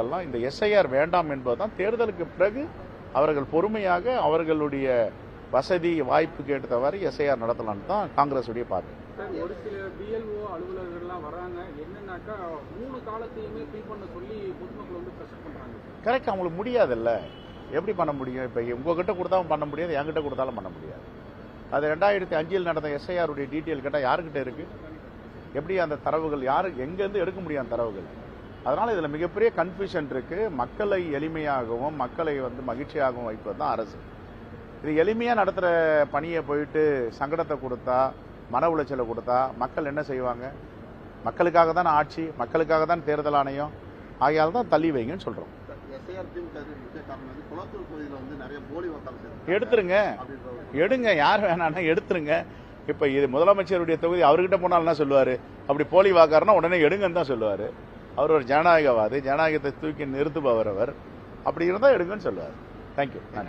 எல்லாம் இந்த எஸ்ஐஆர் வேண்டாம் என்பதுதான் தேர்தலுக்கு பிறகு அவர்கள் பொறுமையாக அவர்களுடைய வசதி வாய்ப்புக்கு ஏற்றவாறு எஸ்ஐஆர் நடத்தலாம்னு தான் காங்கிரஸுடைய பார்வை. சார் ஒரு சில பிஎல்ஓ அலுவலர்கள்லாம் வராங்க. என்னன்னாக்கா மூணு காலத்தையுமே ஃபில் பண்ண சொல்லி பொதுமக்கள் வந்து ப்ரெஷர் பண்றாங்க. கரெக்ட் அவங்களுக்கு முடியாதுல்ல. எப்படி பண்ண முடியும்? இப்போ உங்ககிட்ட கொடுத்தாலும் பண்ண முடியாது என்கிட்ட கொடுத்தாலும் பண்ண முடியாது. அது ரெண்டாயிரத்தி அஞ்சில் நடந்த எஸ்ஐஆருடைய டீட்டெயில் கேட்டால் யாருக்கிட்ட இருக்கு? எப்படி அந்த தரவுகள் யாரு எங்கேருந்து எடுக்க முடியும் அந்த தரவுகள்? அதனால இதில் மிகப்பெரிய கன்ஃபியூஷன் இருக்கு. மக்களை எளிமையாகவும் மக்களை வந்து மகிழ்ச்சியாகவும் வைப்பது தான் அரசு. இது எளிமையாக நடத்துகிற பணியை போயிட்டு சங்கடத்தை கொடுத்தா மன உளைச்சலை கொடுத்தா மக்கள் என்ன செய்வாங்க? மக்களுக்காக தான் ஆட்சி மக்களுக்காக தான் தேர்தல் ஆணையம். ஆகையால் தான் தள்ளி வைங்கன்னு சொல்கிறோம் எடுத்துருங்க. எடுங்க. யார் வேணாம்னா எடுத்துருங்க. இப்ப இது முதலமைச்சருடைய தொகுதி அவர்கிட்ட போனாலும் என்ன சொல்லுவாரு? அப்படி போலி வாக்காருன்னா உடனே எடுங்கன்னு தான் சொல்லுவாரு. அவர் ஒரு ஜனநாயகவாதி ஜனநாயகத்தை தூக்கி நிறுத்துபவர் அவர். அப்படி இருந்தால் எடுங்கன்னு சொல்லுவார். தேங்க்யூ நன்றி